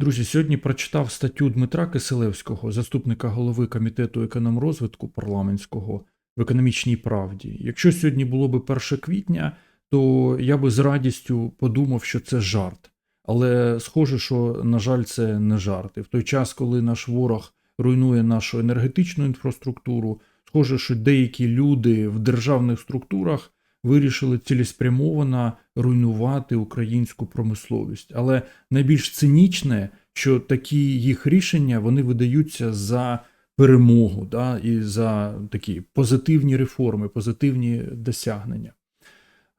Друзі, сьогодні прочитав статтю Дмитра Киселевського, заступника голови комітету економрозвитку парламентського в економічній правді. Якщо сьогодні було би 1 квітня, то я би з радістю подумав, що це жарт. Але схоже, що, на жаль, це не жарт. І в той час, коли наш ворог руйнує нашу енергетичну інфраструктуру, схоже, що деякі люди в державних структурах вирішили цілеспрямовано руйнувати українську промисловість. Але найбільш цинічне, що такі їх рішення вони видаються за перемогу да, і за такі позитивні реформи, позитивні досягнення.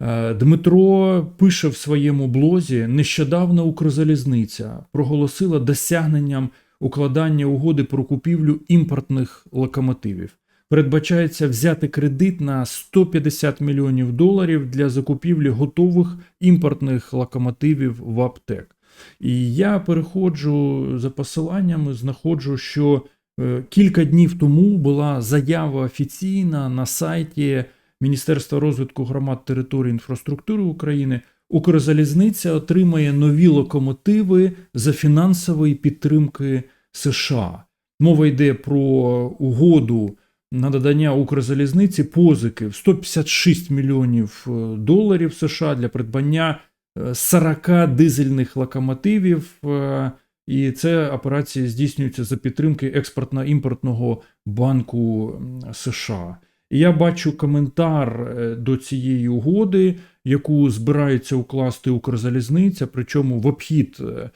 Е, Дмитро пише в своєму блозі: нещодавно Укрзалізниця проголосила досягненням укладання угоди про купівлю імпортних локомотивів. Передбачається взяти кредит на 150 мільйонів доларів для закупівлі готових імпортних локомотивів в аптек. І я переходжу за посиланнями, знаходжу, що е, кілька днів тому була заява офіційна на сайті Міністерства розвитку громад території інфраструктури України. Укрзалізниця отримає нові локомотиви за фінансової підтримки США. Мова йде про угоду на надання Укрзалізниці позики в 156 мільйонів е, доларів США для придбання е, 40 дизельних локомотивів. е, І це операції здійснюються за підтримки експортно-імпортного банку США. Я бачу коментар е, до цієї угоди, яку збирається укласти Укрзалізниця, причому в обхід е,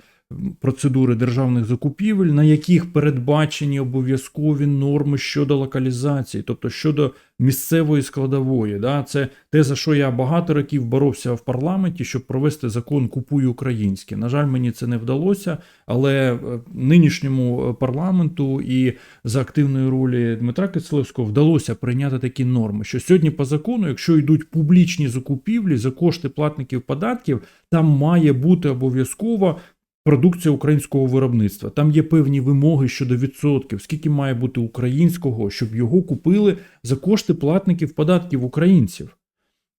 процедури державних закупівель, на яких передбачені обов'язкові норми щодо локалізації, тобто щодо місцевої складової. Да? Це те, за що я багато років боровся в парламенті, щоб провести закон Купуй українське. На жаль, мені це не вдалося, але е, нинішньому е, парламенту і за активної ролі Дмитра Кицелевського вдалося прийняти такі норми, що сьогодні по закону, якщо йдуть публічні закупівлі за кошти платників податків, там має бути обов'язково продукція українського виробництва. Там є певні вимоги щодо відсотків, скільки має бути українського, щоб його купили за кошти платників податків українців.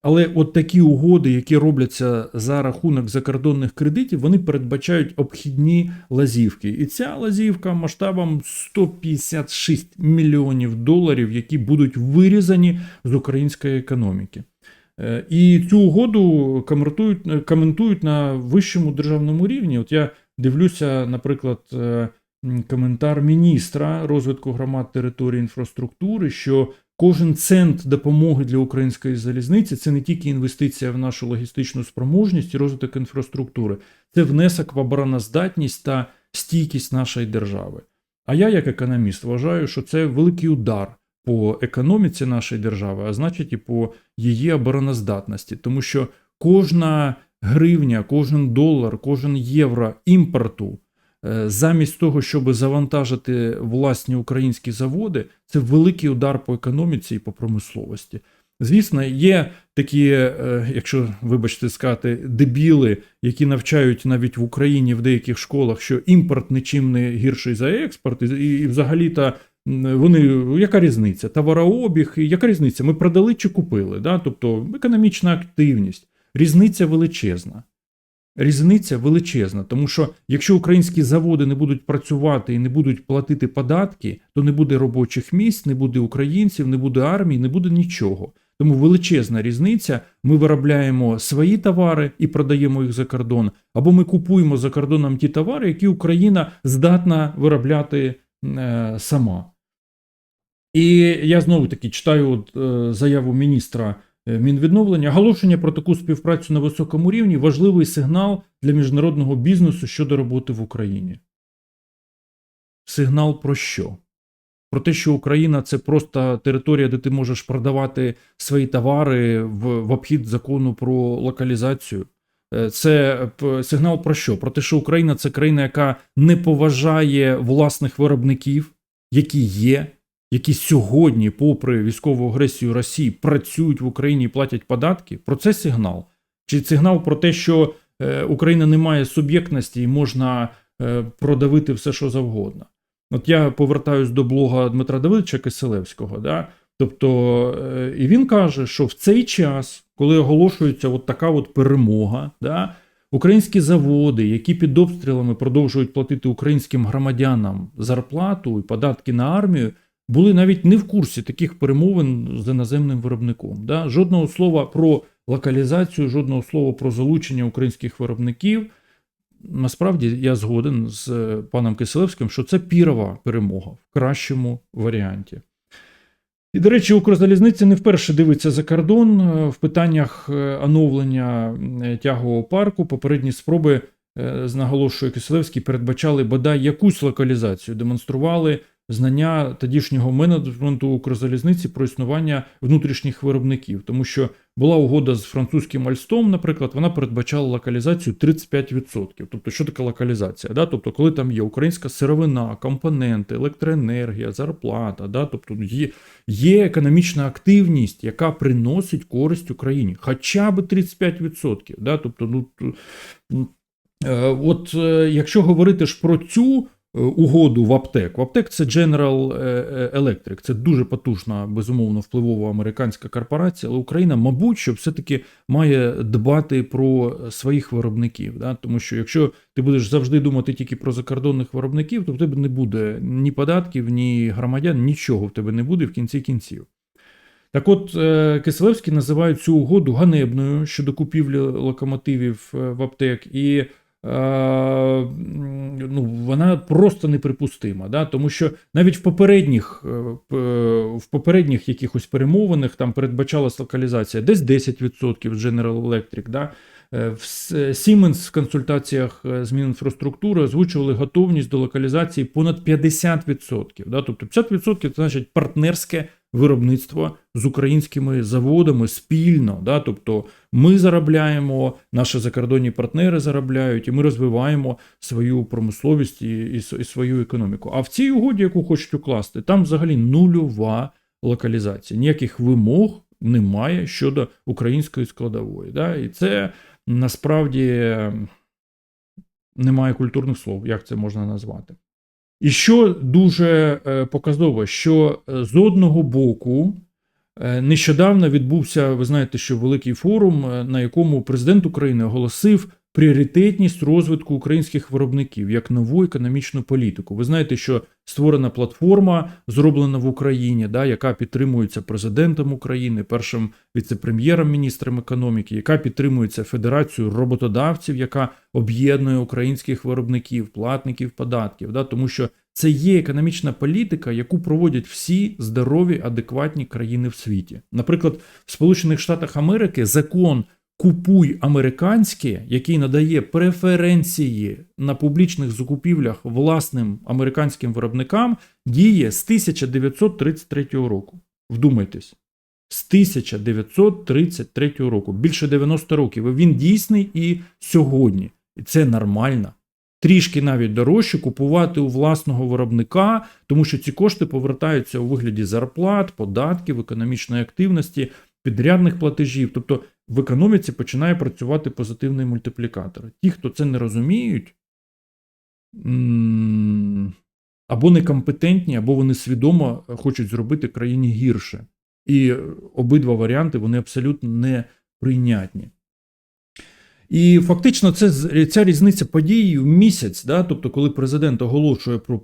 Але от такі угоди, які робляться за рахунок закордонних кредитів, вони передбачають обхідні лазівки. І ця лазівка масштабом 156 мільйонів доларів, які будуть вирізані з української економіки. Е, І цю угоду коментують, коментують на вищому державному рівні. От я дивлюся, наприклад, е, коментар міністра розвитку громад території інфраструктури, що кожен цент допомоги для української залізниці це не тільки інвестиція в нашу логістичну спроможність і розвиток інфраструктури, це внесок в обороноздатність та стійкість нашої держави. А я, як економіст, вважаю, що це великий удар по економіці нашої держави, а значить і по її обороноздатності, тому що кожна гривня, кожен долар, кожен євро імпорту, е, замість того, щоб завантажити власні українські заводи, це великий удар по економіці і по промисловості. Звісно, є такі, е, якщо вибачте сказати, дебіли, які навчають навіть в Україні в деяких школах, що імпорт нічим не гірший за експорт, і, і взагалі-то вони, яка різниця? Товарообіг, яка різниця? Ми продали чи купили? Да? Тобто економічна активність. Різниця величезна. Різниця величезна, тому що якщо українські заводи не будуть працювати і не будуть платити податки, то не буде робочих місць, не буде українців, не буде армії, не буде нічого. Тому величезна різниця. Ми виробляємо свої товари і продаємо їх за кордон, або ми купуємо за кордоном ті товари, які Україна здатна виробляти е, сама. І я знову таки читаю от, е, заяву міністра е, Мінвідновлення. Оголошення про таку співпрацю на високому рівні важливий сигнал для міжнародного бізнесу щодо роботи в Україні. Сигнал про що? Про те, що Україна це просто територія, де ти можеш продавати свої товари в, в обхід закону про локалізацію. Е, Це сигнал про що? Про те, що Україна це країна, яка не поважає власних виробників, які є, які сьогодні, попри військову агресію Росії, працюють в Україні і платять податки. Про це сигнал? Чи сигнал про те, що е, Україна не має суб'єктності і можна е, продавити все, що завгодно? От я повертаюсь до блога Дмитра Давидовича Киселевського. Да? Тобто, е, і він каже, що в цей час, коли оголошується от така от перемога, да, українські заводи, які під обстрілами продовжують платити українським громадянам зарплату і податки на армію, були навіть не в курсі таких перемовин з іноземним виробником. Да? Жодного слова про локалізацію, жодного слова про залучення українських виробників. Насправді я згоден з е, паном Киселевським, що це пірова перемога в кращому варіанті. І, до речі, Укрзалізниця не вперше дивиться за кордон е, в питаннях е, оновлення тягового парку. Попередні спроби, наголошує Киселевський, передбачали бодай якусь локалізацію, демонстрували знання тодішнього менеджменту Укрзалізниці про існування внутрішніх виробників, тому що була угода з французьким Альстом, наприклад, вона передбачала локалізацію 35%. Тобто, що таке локалізація? Да? Тобто, коли там є українська сировина, компоненти, електроенергія, зарплата, да? тобто є, є економічна активність, яка приносить користь Україні, хоча б 35%. Да? Тобто, ну, е, от е, якщо говорити ж про цю угоду в АПТЕК. В АПТЕК це General е, Electric, це дуже потужна, безумовно, впливова американська корпорація, але Україна, мабуть, що все-таки має дбати про своїх виробників. Да? Тому що якщо ти будеш завжди думати тільки про закордонних виробників, то в тебе не буде ні податків, ні громадян, нічого в тебе не буде в кінці кінців. Так от, е, Киселевський називає цю угоду ганебною щодо купівлі локомотивів е, в аптек, і е, ну, вона просто неприпустима. Да? Тому що навіть в попередніх, е, в попередніх якихось перемовинах там передбачалась локалізація десь 10% General Electric. Да? Е, в Siemens в консультаціях е, з Мінінфраструктури озвучували готовність до локалізації понад 50%. Да? Тобто 50% це значить партнерське виробництво з українськими заводами спільно. Да? Тобто ми заробляємо, наші закордонні партнери заробляють, і ми розвиваємо свою промисловість і, і, і свою економіку. А в цій угоді, яку хочуть укласти, там взагалі нульова локалізація. Ніяких вимог немає щодо української складової. Да? І це насправді ем, немає культурних слов, як це можна назвати. І що дуже е, показово, що е, з одного боку е, нещодавно відбувся, ви знаєте, що великий форум, на якому президент України оголосив пріоритетність розвитку українських виробників як нову економічну політику. Ви знаєте, що створена платформа, зроблена в Україні, да, яка підтримується президентом України, першим віце-прем'єром, міністром економіки, яка підтримується Федерацією роботодавців, яка об'єднує українських виробників, платників податків, да, тому що це є економічна політика, яку проводять всі здорові, адекватні країни в світі. Наприклад, в Сполучених Штатах Америки закон Купуй американське, який надає преференції на публічних закупівлях власним американським виробникам, діє з 1933 року. Вдумайтесь. З 1933 року, більше 90 років. Він дійсний і сьогодні. І це нормально. Трішки навіть дорожче купувати у власного виробника, тому що ці кошти повертаються у вигляді зарплат, податків, економічної активності, підрядних платежів. Тобто в економіці починає працювати позитивний мультиплікатор. Ті, хто це не розуміють, або некомпетентні, або вони свідомо хочуть зробити країні гірше. І обидва варіанти вони абсолютно неприйнятні. І фактично, це ця різниця подій в місяць, да, тобто, коли президент оголошує про,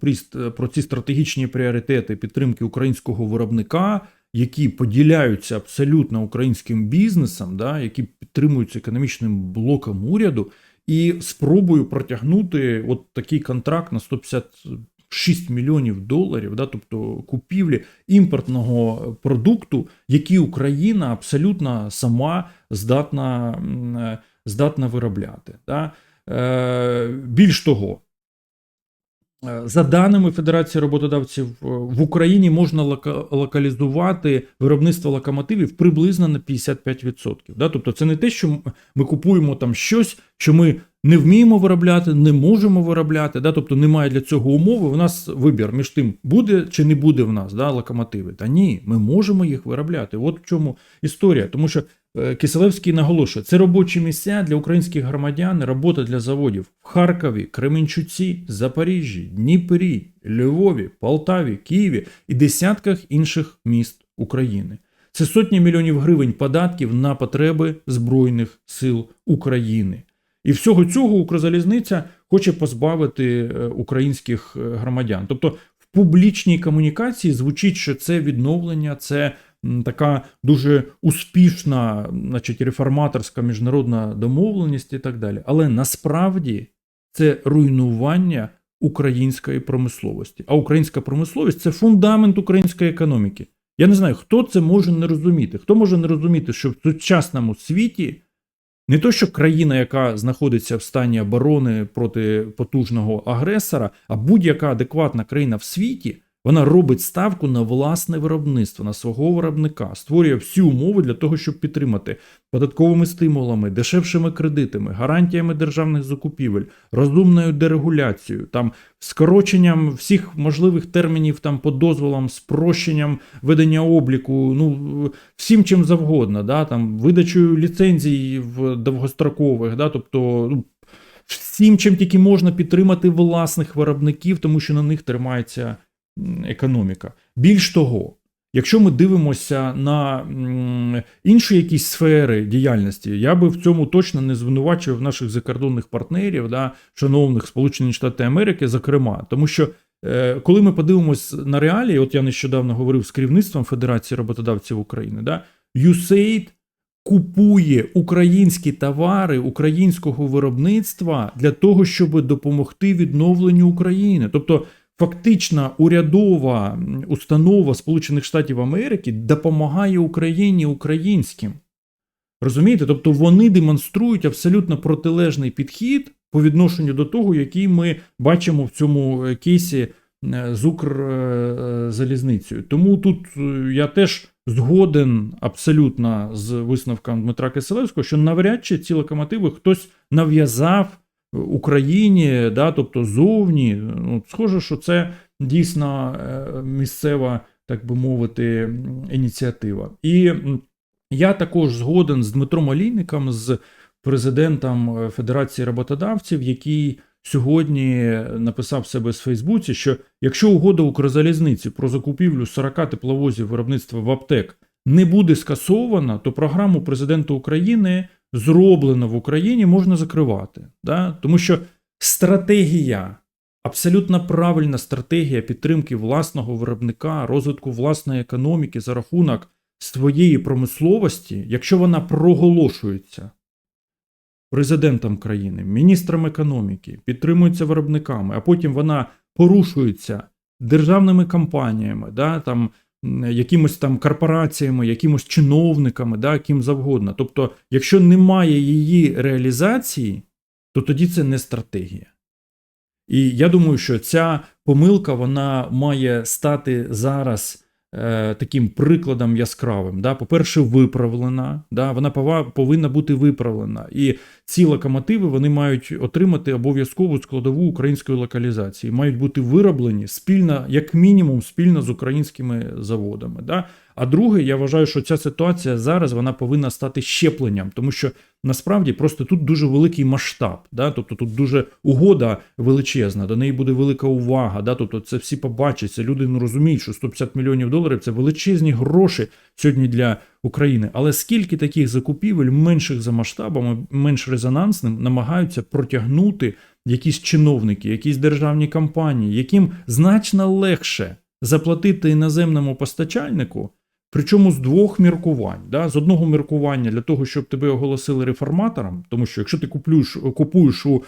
про ці стратегічні пріоритети підтримки українського виробника, які поділяються абсолютно українським бізнесом, да, які підтримуються економічним блоком уряду, і спробою протягнути от такий контракт на 156 мільйонів доларів, да, тобто купівлі імпортного продукту, який Україна абсолютно сама здатна, е, здатна виробляти. Да. Е, більш того, За даними Федерації роботодавців, е, в Україні можна лока- локалізувати виробництво локомотивів приблизно на 55%. Да? Тобто це не те, що ми купуємо там щось, що ми не вміємо виробляти, не можемо виробляти. Да? Тобто немає для цього умови. У нас вибір між тим, буде чи не буде в нас да, локомотиви. Та ні, ми можемо їх виробляти. От в чому історія. Тому що е, Киселевський наголошує, це робочі місця для українських громадян, робота для заводів в Харкові, Кременчуці, Запоріжжі, Дніпрі, Львові, Полтаві, Києві і десятках інших міст України. Це сотні мільйонів гривень податків на потреби Збройних сил України. І всього цього Укрзалізниця хоче позбавити е, українських е, громадян. Тобто в публічній комунікації звучить, що це відновлення, це така дуже успішна, значить, реформаторська міжнародна домовленість і так далі. Але насправді це руйнування української промисловості. А українська промисловість це фундамент української економіки. Я не знаю, хто це може не розуміти. Хто може не розуміти, що в сучасному світі не то, що країна, яка знаходиться в стані оборони проти потужного агресора, а будь-яка адекватна країна в світі, вона робить ставку на власне виробництво, на свого виробника, створює всі умови для того, щоб підтримати податковими стимулами, дешевшими кредитами, гарантіями державних закупівель, розумною дерегуляцією, там скороченням всіх можливих термінів там по дозволам, спрощенням ведення обліку, ну всім чим завгодно, да, там видачею ліцензій в довгострокових, да, тобто ну, всім, чим тільки можна підтримати власних виробників, тому що на них тримається економіка. Більш того, якщо ми дивимося на інші якісь сфери діяльності, я би в цьому точно не звинувачував наших закордонних партнерів, да, шановних Сполучені Штати Америки, зокрема, тому що. е, Коли ми подивимось на реалії, от я нещодавно говорив з керівництвом Федерації роботодавців України, да, USAID купує українські товари українського виробництва для того, щоб допомогти відновленню України. Тобто, фактично, урядова установа Сполучених Штатів Америки допомагає Україні українським. Розумієте? Тобто вони демонструють абсолютно протилежний підхід по відношенню до того, який ми бачимо в цьому е, кейсі е, з Укрзалізницею. Тому тут е, я теж згоден абсолютно з висновком Дмитра Киселевського, що навряд чи ці локомотиви хтось нав'язав Україні, да, тобто зовні. Ну, схоже, що це дійсно е, місцева, так би мовити, ініціатива. І я також згоден з Дмитром Олійником, з президентом е, Федерації роботодавців, який сьогодні написав себе з Фейсбуці, що якщо угода Укрзалізниці про закупівлю 40 тепловозів виробництва в аптек не буде скасована, то програму президента України зроблено в Україні можна закривати. Да? Тому що стратегія, абсолютно правильна стратегія підтримки власного виробника, розвитку власної економіки за рахунок своєї промисловості, якщо вона проголошується президентом країни, міністром економіки, підтримується виробниками, а потім вона порушується державними компаніями, да, там, якимось там корпораціями, якимось чиновниками, да, ким завгодно. Тобто, якщо немає її реалізації, то тоді це не стратегія. І я думаю, що ця помилка вона має стати зараз е, таким прикладом яскравим. Да? По-перше, виправлена, да? вона повинна бути виправлена. І ці локомотиви вони мають отримати обов'язкову складову української локалізації, мають бути вироблені спільно, як мінімум, спільно з українськими заводами. Да? А друге, я вважаю, що ця ситуація зараз вона повинна стати щепленням, тому що насправді просто тут дуже великий масштаб. Да? Тобто тут дуже угода величезна, до неї буде велика увага. Да? Тобто це всі побачать, це люди розуміють, що 150 мільйонів доларів це величезні гроші сьогодні для України. Але скільки таких закупівель менших за масштабами, менш резонансним, намагаються протягнути якісь чиновники, якісь державні компанії, яким значно легше заплатити іноземному постачальнику. Причому з двох міркувань. Да? З одного міркування для того, щоб тебе оголосили реформатором, тому що якщо ти куплюєш, купуєш у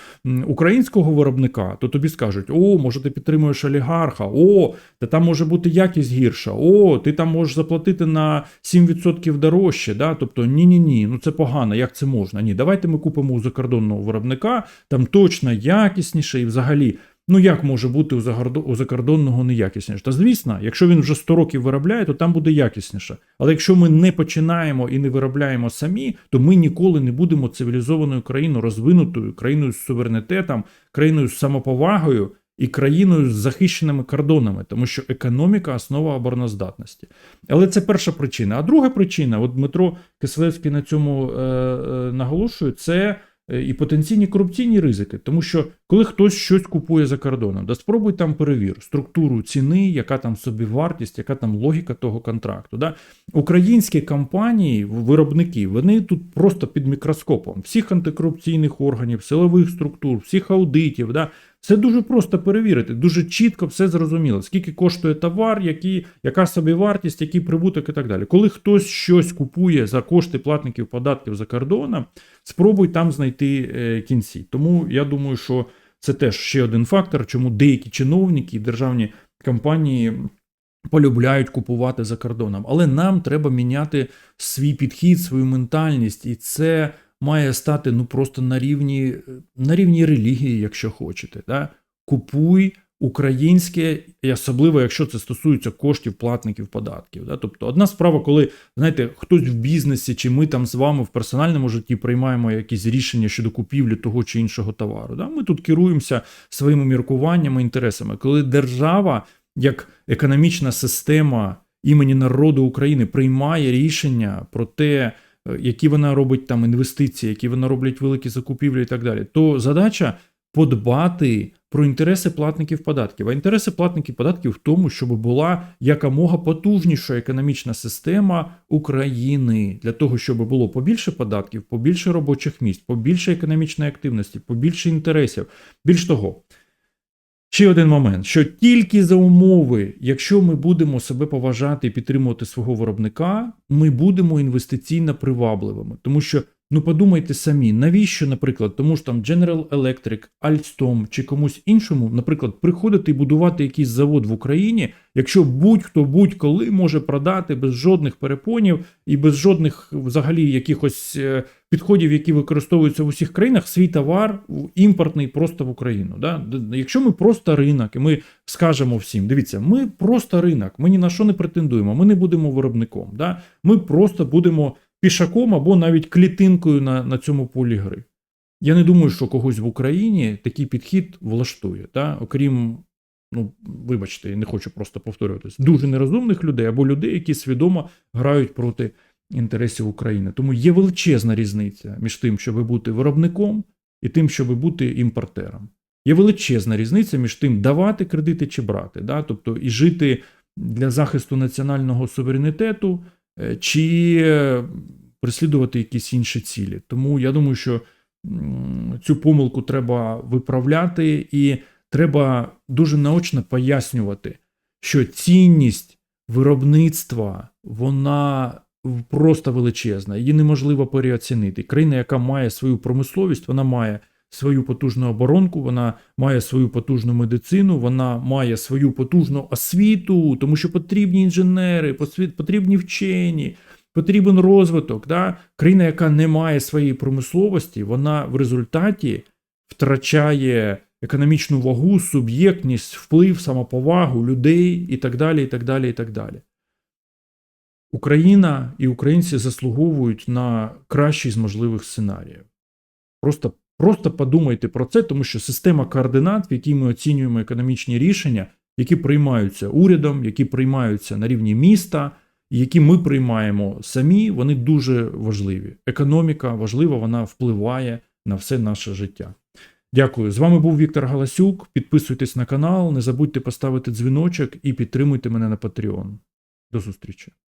українського виробника, то тобі скажуть: о, може, ти підтримуєш олігарха, о, та там може бути якість гірша, о, ти там можеш заплатити на 7% дорожче. Да? Тобто, ні-ні-ні, ну це погано, як це можна? Ні, давайте ми купимо у закордонного виробника, там точно якісніше і взагалі. Ну, як може бути у закордонного неякісніше? Та звісно, якщо він вже 100 років виробляє, то там буде якісніше. Але якщо ми не починаємо і не виробляємо самі, то ми ніколи не будемо цивілізованою країною, розвинутою, країною з суверенітетом, країною з самоповагою і країною з захищеними кордонами, тому що економіка основа обороноздатності. Але це перша причина. А друга причина, от Дмитро Киселевський на цьому е, е, наголошує, це і потенційні корупційні ризики. Тому що коли хтось щось купує за кордоном, да спробуй там перевір структуру ціни, яка там собі вартість, яка там логіка того контракту. Да? Українські компанії, виробники, вони тут просто під мікроскопом всіх антикорупційних органів, силових структур, всіх аудитів. Да? Це дуже просто перевірити, дуже чітко все зрозуміло, скільки коштує товар, які, яка собі вартість, який прибуток і так далі. Коли хтось щось купує за кошти платників податків за кордоном, спробуй там знайти е, кінці. Тому я думаю, що це теж ще один фактор, чому деякі чиновники і державні компанії полюбляють купувати за кордоном. Але нам треба міняти свій підхід, свою ментальність, і це має стати ну просто на рівні, на рівні релігії, якщо хочете. Да? Купуй українське, і особливо, якщо це стосується коштів платників податків. Да? Тобто, одна справа, коли знаєте, хтось в бізнесі, чи ми там з вами в персональному житті приймаємо якісь рішення щодо купівлі того чи іншого товару. Да? Ми тут керуємося своїми міркуваннями, інтересами. Коли держава, як економічна система імені народу України, приймає рішення про те, які вона робить там інвестиції, які вона роблять великі закупівлі і так далі, то задача подбати про інтереси платників податків. А інтереси платників податків в тому, щоб була якомога потужніша економічна система України для того, щоб було побільше податків, побільше робочих місць, побільше економічної активності, побільше інтересів. Більш того. Ще один момент, що тільки за умови, якщо ми будемо себе поважати і підтримувати свого виробника, ми будемо інвестиційно привабливими. Тому що, ну подумайте самі, навіщо, наприклад, тому ж там General Electric, Alstom чи комусь іншому, наприклад, приходити і будувати якийсь завод в Україні, якщо будь-хто будь-коли може продати без жодних перепонів і без жодних взагалі якихось е, підходів, які використовуються в усіх країнах, свій товар імпортний просто в Україну. Да? Якщо ми просто ринок, і ми скажемо всім: дивіться, ми просто ринок, ми ні на що не претендуємо, ми не будемо виробником. Да? Ми просто будемо пішаком або навіть клітинкою на, на цьому полі гри. Я не думаю, що когось в Україні такий підхід влаштує, да? окрім. Ну, вибачте, я не хочу просто повторюватись, дуже нерозумних людей або людей, які свідомо грають проти інтересів України. Тому є величезна різниця між тим, щоб бути виробником, і тим, щоб бути імпортером. Є величезна різниця між тим, давати кредити чи брати. Да? Тобто і жити для захисту національного суверенітету, чи е, переслідувати якісь інші цілі. Тому я думаю, що цю помилку треба виправляти, і треба дуже наочно пояснювати, що цінність виробництва вона просто величезна, її неможливо переоцінити. Країна, яка має свою промисловість, вона має свою потужну оборонку, вона має свою потужну медицину, вона має свою потужну освіту, тому що потрібні інженери, потрібні вчені, потрібен розвиток. Да? Країна, яка не має своєї промисловості, вона в результаті втрачає економічну вагу, суб'єктність, вплив, самоповагу людей і так далі. і так далі, і так далі. Україна і українці заслуговують на кращий з можливих сценаріїв. Просто, просто подумайте про це, тому що система координат, в якій ми оцінюємо економічні рішення, які приймаються урядом, які приймаються на рівні міста, які ми приймаємо самі, вони дуже важливі. Економіка важлива, вона впливає на все наше життя. Дякую. З вами був Віктор Галасюк. Підписуйтесь на канал, не забудьте поставити дзвіночок і підтримуйте мене на Patreon. До зустрічі.